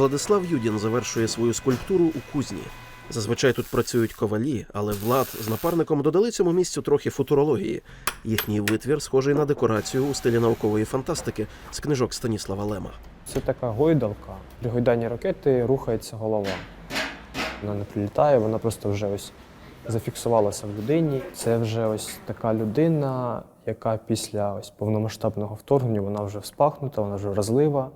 Владислав Юдін завершує свою скульптуру у кузні. Зазвичай тут працюють ковалі, але Влад з напарником додали цьому місцю трохи футурології. Їхній витвір схожий на декорацію у стилі наукової фантастики з книжок Станіслава Лема. Це така гойдалка. При гойданні ракети рухається голова. Вона не прилітає, вона просто вже ось зафіксувалася в людині. Це вже ось така людина, яка після ось повномасштабного вторгнення вона вже вспахнута, вона вже вразлива.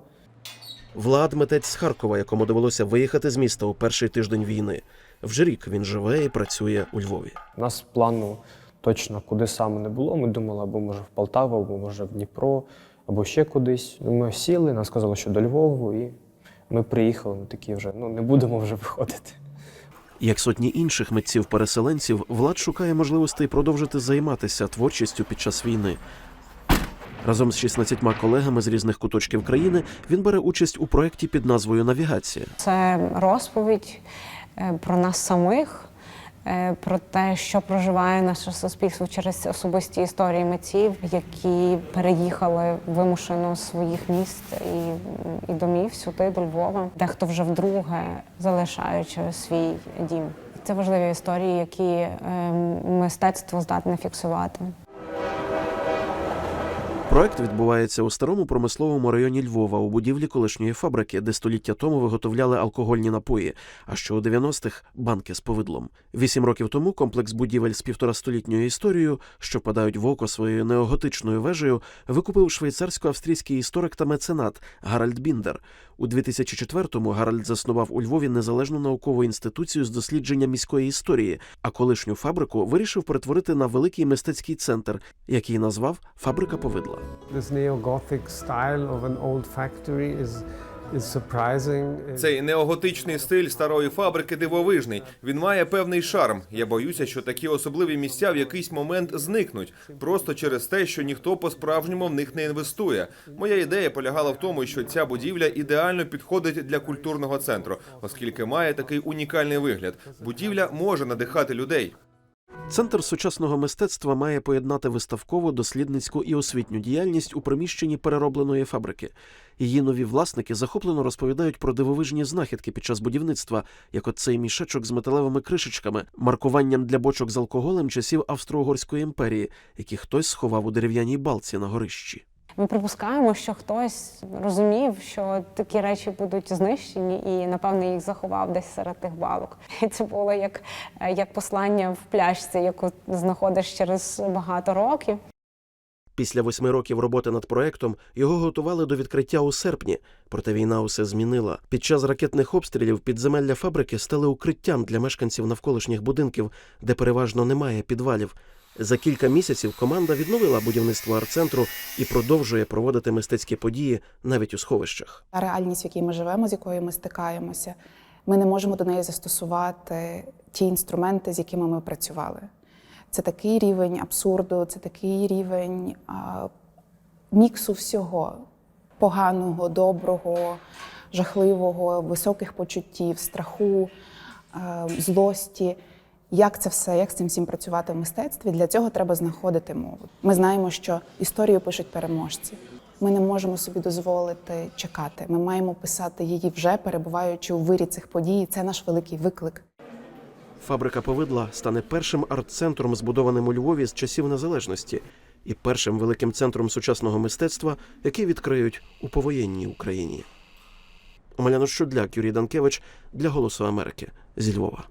Влад митець з Харкова, якому довелося виїхати з міста у перший тиждень війни. Вже рік він живе і працює у Львові. У нас плану точно куди саме не було. Ми думали, або може в Полтаву, або може в Дніпро, або ще кудись. Ну, Ми сіли, нам сказали, що до Львову, і ми приїхали. Ми такі вже ну не будемо вже виходити. Як сотні інших митців-переселенців, Влад шукає можливостей продовжити займатися творчістю під час війни. Разом з 16 колегами з різних куточків країни він бере участь у проєкті під назвою Навігація. Це розповідь е, про нас самих, е, про те, що проживає наше суспільство через особисті історії митців, які переїхали вимушено з своїх міст і, і домів сюди, до Львова, дехто вже вдруге залишаючи свій дім. Це важливі історії, які е, мистецтво здатне фіксувати. Проект відбувається у старому промисловому районі Львова у будівлі колишньої фабрики, де століття тому виготовляли алкогольні напої, а що у 90-х – банки з повидлом. Вісім років тому комплекс будівель з півторастолітньою історією, що впадають в око своєю неоготичною вежею, викупив швейцарсько-австрійський історик та меценат Гаральд Біндер. У 2004-му Гаральд заснував у Львові незалежну наукову інституцію з дослідження міської історії, а колишню фабрику вирішив перетворити на великий мистецький центр, який назвав Фабрика повидла. This neo-Gothic style of an old factory is, is surprising. Цей неоготичний стиль старої фабрики дивовижний. Він має певний шарм. Я боюся, що такі особливі місця в якийсь момент зникнуть просто через те, що ніхто по-справжньому в них не інвестує. Моя ідея полягала в тому, що ця будівля ідеально підходить для культурного центру, оскільки має такий унікальний вигляд. Будівля може надихати людей. Центр сучасного мистецтва має поєднати виставкову, дослідницьку і освітню діяльність у приміщенні переробленої фабрики. Її нові власники захоплено розповідають про дивовижні знахідки під час будівництва, як от цей мішечок з металевими кришечками, маркуванням для бочок з алкоголем часів Австро-Угорської імперії, які хтось сховав у дерев'яній балці на горищі. Ми припускаємо, що хтось розумів, що такі речі будуть знищені, і напевно їх заховав десь серед тих балок. І це було як, як послання в пляшці, яку знаходиш через багато років. Після восьми років роботи над проектом його готували до відкриття у серпні, проте війна усе змінила. Під час ракетних обстрілів підземелля фабрики стали укриттям для мешканців навколишніх будинків, де переважно немає підвалів. За кілька місяців команда відновила будівництво арт-центру і продовжує проводити мистецькі події навіть у сховищах. Реальність, в якій ми живемо, з якою ми стикаємося, ми не можемо до неї застосувати ті інструменти, з якими ми працювали. Це такий рівень абсурду, це такий рівень а, міксу всього поганого, доброго, жахливого, високих почуттів, страху, а, злості. Як це все, як з цим всім працювати в мистецтві? Для цього треба знаходити мову. Ми знаємо, що історію пишуть переможці. Ми не можемо собі дозволити чекати. Ми маємо писати її вже перебуваючи у вирі цих подій. Це наш великий виклик. Фабрика повидла стане першим арт-центром, збудованим у Львові з часів незалежності, і першим великим центром сучасного мистецтва, який відкриють у повоєнній Україні. Омеляно Щудляк, Юрій Данкевич для Голосу Америки зі Львова.